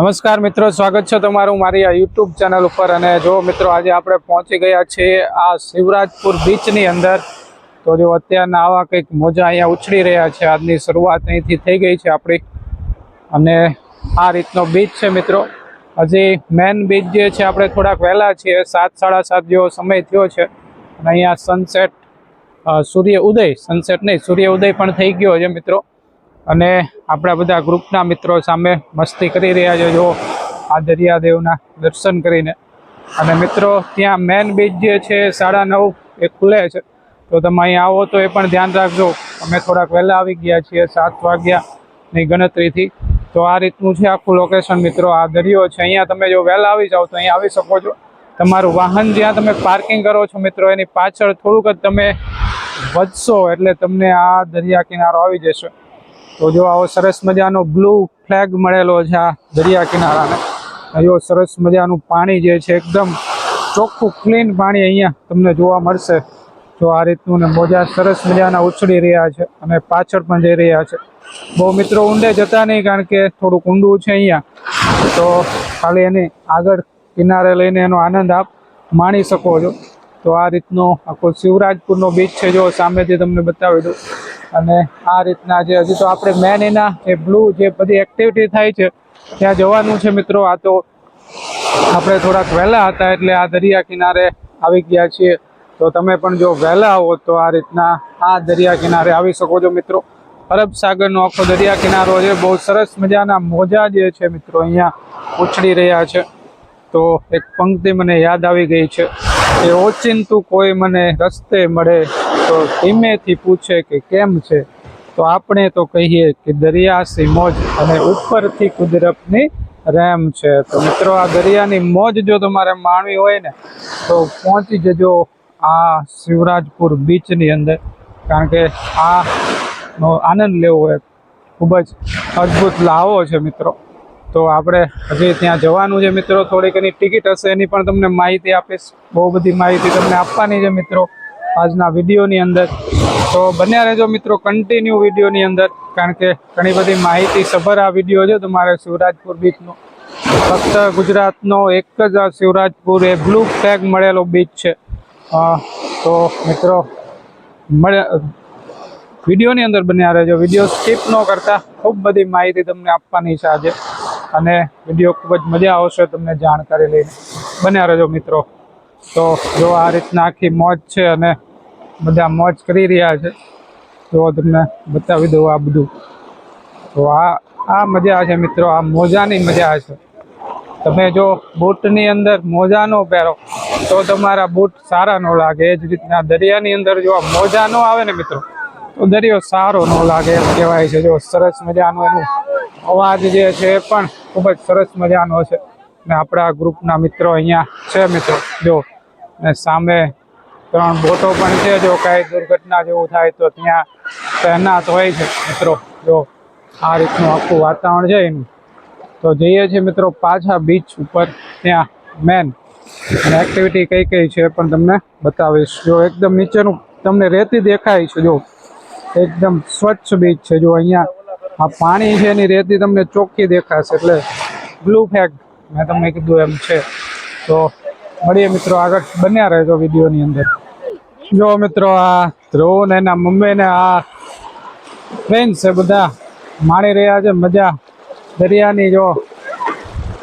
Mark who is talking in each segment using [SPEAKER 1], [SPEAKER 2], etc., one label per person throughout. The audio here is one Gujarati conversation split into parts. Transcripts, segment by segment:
[SPEAKER 1] નમસ્કાર મિત્રો, સ્વાગત છે તમારું મારી આ યુટ્યુબ ચેનલ ઉપર અને જો મિત્રો આજે આપણે પહોંચી ગયા છીએ આ શિવરાજપુર બીચની અંદર, તો જો અત્યારના આવા કંઈક મોજા અહીંયા ઉછળી રહ્યા છે. આજની શરૂઆત અહીંથી થઈ ગઈ છે આપણી. અને આ રીતનો બીચ છે મિત્રો. હજી મેન બીચ જે છે આપણે થોડાક વહેલા છીએ, સાત, સાડા સાત જેવો સમય થયો છે. અને અહીંયા સનસેટ સૂર્ય ઉદય સનસેટ નહીં, સૂર્ય ઉદય પણ થઈ ગયો છે મિત્રો. અને આપણા બધા ગ્રુપના મિત્રો સામે મસ્તી કરી રહ્યા છે. જો આ દરિયાદેવના દર્શન કરીને. અને મિત્રો, ત્યાં મેન બીચ જે છે, સાડા નવ એ ખુલે છે. તો તમે અહીં આવો તો એ પણ ધ્યાન રાખજો. અમે થોડાક વહેલા આવી ગયા છીએ, સાત વાગ્યાની ગણતરીથી. તો આ રીતનું છે આખું લોકેશન મિત્રો. આ દરિયો છે. અહીંયા તમે જો વહેલા આવી જાઓ તો અહીંયા આવી શકો છો. તમારું વાહન જ્યાં તમે પાર્કિંગ કરો છો, મિત્રો, એની પાછળ થોડુંક જ તમે વધશો એટલે તમને આ દરિયા કિનારો આવી જશે. તો જો આવો સરસ મજાનો બ્લુ ફ્લેગ મળેલો છે આ દરિયા કિનારાને. જો સરસ મજાનું પાણી જે છે એકદમ ચોખ્ખું, ક્લીન પાણી અહીંયા તમને જોવા મળશે. જો આ રીતનું ને મોજા સરસ મજાના ઉછળી રહ્યા છે અને પાછળ પણ જઈ રહ્યા છે. બહુ મિત્રો ઊંડે જતા નહીં કારણ કે થોડુંક ઊંડું છે અહીંયા. તો ખાલી એની આગળ કિનારે લઈને એનો આનંદ આપ માણી શકો છો. તો આ રીતનો આખો શિવરાજપુરનો બીચ છે, જો સામેથી તમને બતાવી દઉં. અને આ રીતના જે હજી તો આપણે મેન એના જે બ્લુ જે બધી એક્ટિવિટી થાય છે, ત્યાં જવાનું છે મિત્રો. આ તો આપણે થોડાક વહેલા હતા એટલે આ દરિયા કિનારે આવી ગયા છીએ. તો તમે પણ જો વહેલા આવો તો આ રીતના આ દરિયા કિનારે આવી શકો છો મિત્રો. અરબ સાગરનો આખો દરિયા કિનારો છે. બહુ સરસ મજાના મોજા જે છે મિત્રો અહીંયા ઉછળી રહ્યા છે. તો એક પંક્તિ મને યાદ આવી ગઈ છે કે ઓચિંતું કોઈ મને રસ્તે મળે તો ધીમેથી પૂછે કે કેમ છે? તો આપણે તો કહીએ કે દરિયાસી મોજ અને ઉપરથી કુદરતની રેમ છે. તો મિત્રો, આ દરિયાની મોજ જો તમારે માણવી હોય ને, તો પહોંચી જજો આ શિવરાજપુર બીચની અંદર. કારણ કે આ આનંદ લેવો એક ખૂબ જ અદ્ભુત લાવો છે મિત્રો. તો આપણે હજી ત્યાં જવાનું છે મિત્રો. થોડીક એની ટિકિટ હશે એની પણ તમને માહિતી આપીશ. બહુ બધી માહિતી તમને આપવાની છે મિત્રો. આજના વિડીયોની અંદર. તો બન્યા રહેજો મિત્રો કન્ટિન્યુ વિડીયોની અંદર, કારણ કે ઘણી બધી માહિતી સભર આ વીડિયો છે તમારે શિવરાજપુર બીચનો ફક્ત ગુજરાતનો એક જ આ શિવરાજપુર એ બ્લુ ફ્લેગ મળેલો બીચ છે. તો મિત્રો, મળે, વિડીયોની અંદર બન્યા રહેજો. વીડિયો સ્કીપ ન કરતા, ખૂબ બધી માહિતી તમને આપવાની છે આજે. અને વીડિયો ખૂબ જ મજા આવશે, તમને જાણકારી લઈને. બન્યા રહેજો મિત્રો. તો જો આ રીતના આખી મોજ છે અને બધા મોજ કરી રહ્યા છે જો તમને બતાવી દઉં આ બધું. તો આ આ મજા છે મિત્રો, આ મોજાની મજા છે. તમે જો બૂટની અંદર મોજા ન પહેરો, તો તમારા બૂટ સારા ન લાગે. એ જ રીતના દરિયાની અંદર જો આ મોજા ન આવે ને મિત્રો, તો દરિયો સારો ન લાગે એમ કહેવાય છે. જો સરસ મજાનો એનું અવાજ જે છે એ પણ ખૂબ જ સરસ મજાનો છે. ને આપણા ગ્રુપના મિત્રો અહીંયા છે મિત્રો. જો ને સામે ત્રણ બોટો પણ છે, જો કાંઈ દુર્ઘટના જેવું થાય તો ત્યાં તહેનાત હોય છે મિત્રો. જો, આ રીતનું આખું વાતાવરણ છે એનું. તો જઈએ છીએ મિત્રો પાછા બીચ ઉપર, ત્યાં મેન અને એક્ટિવિટી કઈ કઈ છે પણ તમને બતાવીશ. જો, એકદમ નીચેનું તમને રેતી દેખાય છે, જો. એકદમ સ્વચ્છ બીચ છે, જો અહીંયા આ પાણી છે એની રેતી તમને ચોખ્ખી દેખાશે એટલે બ્લુ ફેગ મેં તમને કીધું એમ છે. તો મળીએ મિત્રો આગળ બન્યા રહેજો વિડીયોની અંદર. જો મિત્રો આ ધ્રુવ ને એના મમ્મી ને આ ફ્રેન્ડ છે બધા માણી રહ્યા છે, મજા. દરિયાની જો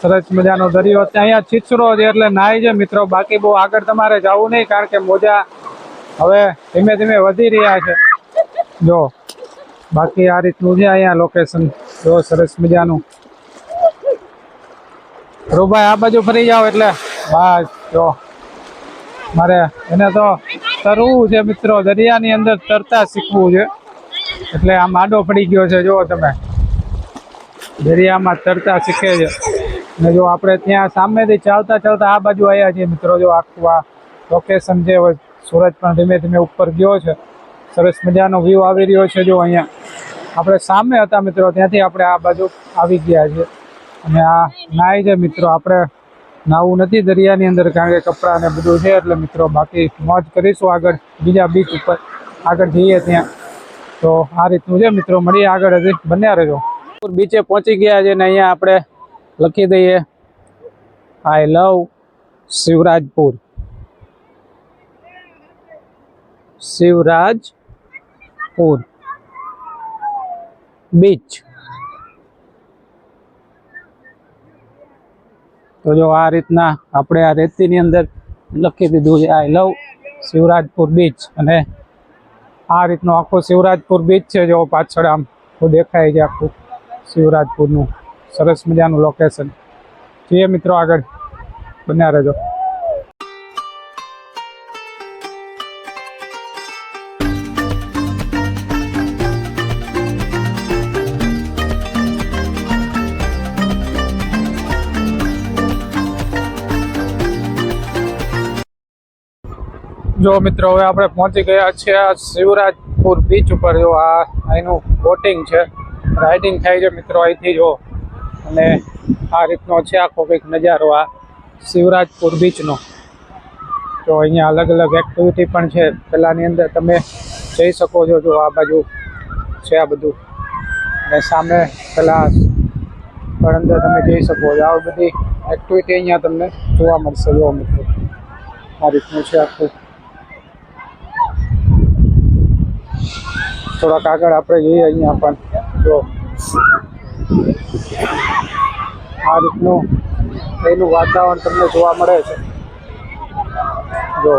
[SPEAKER 1] સરસ મજાનો દરિયો. અહીંયા છીછરો છે એટલે નાય છે મિત્રો. બાકી બહુ આગળ તમારે જવું નહીં કારણ કે મોજા હવે ધીમે ધીમે વધી રહ્યા છે. જો બાકી આ રીતનું છે અહીંયા લોકેશન જો સરસ મજાનું રૂભાઈ આ બાજુ ફરી જાઓ એટલે. બસ, જો. મારે એને તો તરવું છે મિત્રો, દરિયાની અંદર તરતા શીખવું છે. એટલે આમ આડો પડી ગયો છે જો તમે. દરિયામાં તરતા શીખે છે. ને જો આપણે ત્યાં સામેથી ચાલતા ચાલતા આ બાજુ આવ્યા છીએ મિત્રો, જો આખું આ લોકેશન જે હોય, સૂરજ પણ ધીમે ધીમે ઉપર ગયો છે. સરસ મજાનો વ્યૂ આવી રહ્યો છે, જો અહીંયા. આપણે સામે હતા મિત્રો, ત્યાંથી આપણે આ બાજુ આવી ગયા છે અને આ નાય છે મિત્રો, આપણે નાવું નથી દરિયાની અંદર, કારણ કે કપડાં ને બધું છે, એટલે મિત્રો, બાકી મોજ કરીશું આગળ, બીજા બીચ ઉપર આગળ જઈએ ત્યાં. તો આ રીતનું છે મિત્રો, મળીએ આગળ હજી, બન્યા રહેજો. બીચે પહોંચી ગયા છે ને અહીંયા આપણે લખી દઈએ I love Shivrajpur. Shivrajpur. Beach. તો જો આ રીતના આપણે આ રેતીની અંદર લખી દીધું છે, આઈ લવ શિવરાજપુર બીચ. અને આ રીતનો આખો શિવરાજપુર બીચ છે, જો પાછળ આમ તો દેખાય છે આખું શિવરાજપુરનું. સરસ મજાનું લોકેશન જોઈએ મિત્રો આગળ. બન્યા રહેજો. જો મિત્રો, હવે આપણે પહોંચી ગયા છીએ શિવરાજપુર બીચ ઉપર. જો આ અહીંનું બોટિંગ છે. રાઇડિંગ થાય છે મિત્રો અહીંથી, જો. અને આ રીતનો છે આખો કંઈક નજારો આ શિવરાજપુર બીચનો તો અહીંયા અલગ અલગ એક્ટિવિટી પણ છે. પહેલાંની અંદર તમે જઈ શકો છો, જો આ બાજુ છે આ બધું. અને સામે પેલા પણ અંદર તમે જઈ શકો છો. આવી બધી એક્ટિવિટી અહીંયા તમને જોવા મળશે, જો મિત્રો. આ રીતનું છે આખું. થોડાક આગળ આપણે જઈએ અહીંયા પણ. જો. આ રીતનું એનું વાતાવરણ તમને જોવા મળે છે. જો.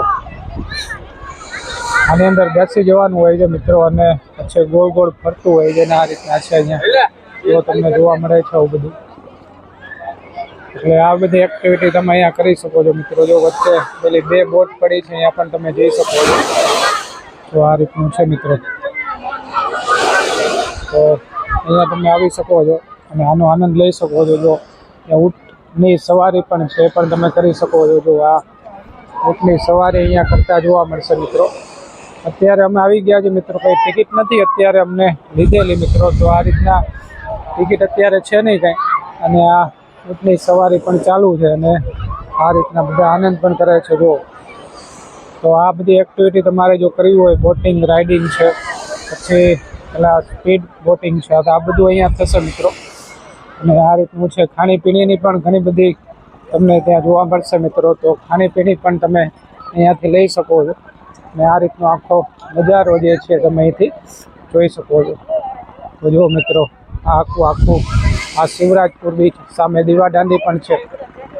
[SPEAKER 1] આની અંદર બેસી જવાનું હોય છે મિત્રો અને પછી ગોળ ગોળ ફરતું હોય છે અને આ રીતના છે અહીંયા. જો તમને જોવા મળે છે આવું બધું. એટલે આ બધી એક્ટિવિટી તમે અહીંયા કરી શકો છો મિત્રો. જો વચ્ચે પેલી બે બોટ પડી છે, અહીંયા પણ તમે જઈ શકો છો. તો આ રીતનું છે મિત્રો. તો અહીંયા તમે આવી શકો છો અને આનો આનંદ લઈ શકો છો જો ઊંટની સવારી પણ છે પણ તમે કરી શકો છો જો આ ઊંટની સવારી અહીંયા કરતા જોવા મળશે મિત્રો. અત્યારે અમે આવી ગયા છે મિત્રો, કંઈ ટિકિટ નથી, અત્યારે અમને લીધેલી મિત્રો, તો આ રીતના ટિકિટ અત્યારે છે નહીં કાંઈ. અને આ ઊંટની સવારી પણ ચાલુ છે અને આ રીતના બધા આનંદ પણ કરે છે જો. તો આ બધી એક્ટિવિટી તમારે જો કરવી હોય બોટિંગ રાઇડિંગ છે, પછી પેલા સ્પીડ બોટિંગ છે. આ બધું અહીંયા થશે મિત્રો. અને આ રીતનું છે ખાણીપીણીની પણ ઘણી બધી તમને ત્યાં જોવા મળશે મિત્રો. તો ખાણીપીણી પણ તમે અહીંયાથી લઈ શકો છો. અને આ રીતનો આખો નજારો જે છે તમે અહીંથી જોઈ શકો છો. તો જુઓ મિત્રો આ આખું આખું આ શિવરાજપુર બીચ સામે દીવા દાંડી પણ છે.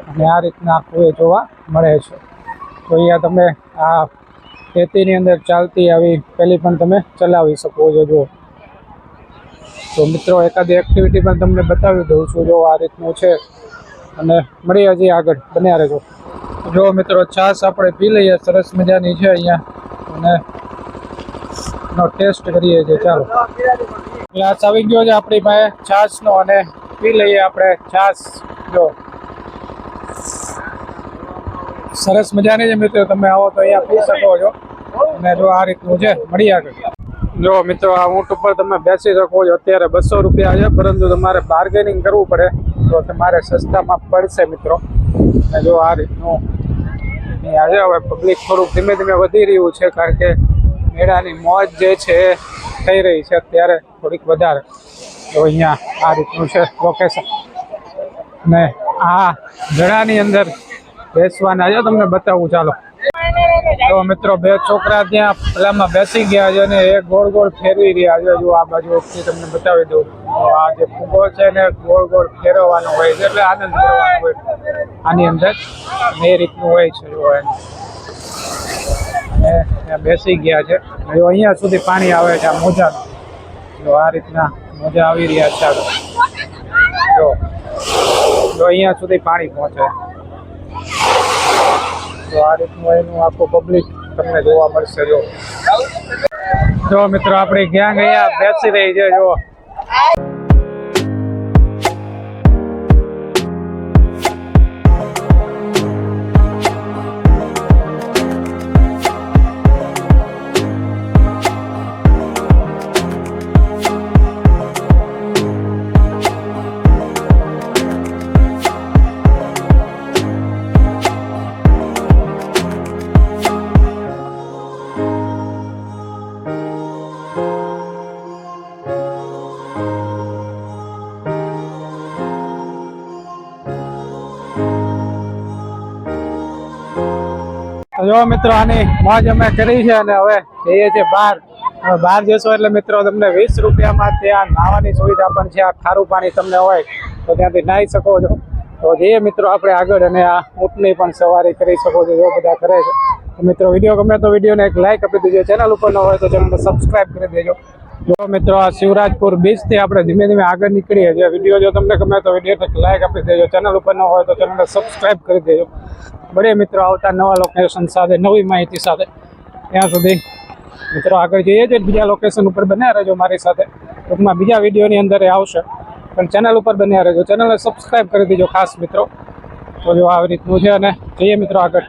[SPEAKER 1] અને આ રીતના આખું એ જોવા મળે છે. તો અહીંયા તમે આ ખેતીની અંદર ચાલતી આવી પેલી પણ તમે ચલાવી શકો છો જો તો મિત્રો, એકાદી એક્ટિવિટી પણ તમને બતાવી દઉં છું. જો આ રીતનું છે અને મળીએ હજી આગળ. બન્યા રહેજો. જો મિત્રો, છાશ આપણે પી લઈએ. સરસ મજાની છે અહીંયા. અને નો ટેસ્ટ કરીએ છીએ. ચાલો. ગ્લાસ આવી ગયો છે આપણી પાસે છાશનો અને પી લઈએ આપણે છાશ. જો. સરસ મજાની છે મિત્રો. તમે આવો તો અહીંયા પી શકો છો. અને જો આ રીતનું છે મળી આગળ. જો મિત્રો, આ ઊંટ ઉપર તમે બેસી શકો છો. અત્યારે બસો રૂપિયા છે, પરંતુ તમારે બાર્ગેનિંગ કરવું પડે. તો તમારે સસ્તામાં પડશે મિત્રો. અને જો આ રીતનું છે, હવે પબ્લિક થોડુંક ધીમે ધીમે વધી રહ્યું છે, કારણ કે મેળાની મોજ જે છે એ થઈ રહી છે અત્યારે થોડીક વધારે. તો અહીંયા આ રીતનું છે લોકેશન અને આ જણાની અંદર બેસવાના છે, તમને બતાવું, ચાલો. તો મિત્રો બે છોકરા ત્યાં પેલામાં બેસી ગયા છે અને એ ગોળ ગોળ ફેરવી રહ્યા છે. જો આ બાજુ તમને બતાવી દઉં. આ જે ફૂગો છે ને ગોળ ગોળ ફેરવવાનો હોય છે, એટલે આનંદ કરવાનો હોય. આની અંદર એ રીતનું હોય છે, જો ત્યાં બેસી ગયા છે. જો અહીંયા સુધી પાણી આવે છે, આ મોજા. જો આ રીતના મોજા આવી રહ્યા છે. જો. જો અહીંયા સુધી પાણી પહોંચે. તો આ રીતનું એનું આખું પબ્લિક તમને જોવા મળશે, જો. જો મિત્રો, આપણે ક્યાં ગયા બેસી રહી છે, જો. જો મિત્રો, આની મોજ અમે કરી છે અને હવે જઈએ છીએ બહાર. બહાર જશો એટલે મિત્રો, તમને વીસ રૂપિયામાં ત્યાં નાહવાની સુવિધા પણ છે, આ ખારું પાણી તમને હોય તો ત્યાંથી નાહી શકો છો. તો જઈએ મિત્રો, આપણે આગળ અને આ ઊંટની પણ સવારી કરી શકો છો, જો બધા કરે છે. મિત્રો, વીડિયો ગમે તો વિડીયોને એક લાઇક આપી દેજો, ચેનલ ઉપર ન હોય તો ચેનલને સબસ્ક્રાઈબ કરી દેજો. જો મિત્રો, આ શિવરાજપુર બીચથી આપણે ધીમે ધીમે આગળ નીકળીએ છીએ. વીડિયો જો તમને ગમે તો વિડીયોને એક લાઈક આપી દેજો, ચેનલ ઉપર ન હોય તો ચેનલને સબસ્ક્રાઈબ કરી દેજો. મળીએ મિત્રો આવતા નવા લોકેશન સાથે, નવી માહિતી સાથે. ત્યાં સુધી મિત્રો આગળ જઈએ છીએ, બીજા લોકેશન ઉપર બન્યા રહેજો મારી સાથે. ટૂંકમાં બીજા વિડીયોની અંદર એ આવશે. પણ ચેનલ ઉપર બન્યા રહેજો. ચેનલને સબસ્ક્રાઈબ કરી દેજો ખાસ મિત્રો. તો જો આવી રીતનું છે અને જઈએ મિત્રો આગળ.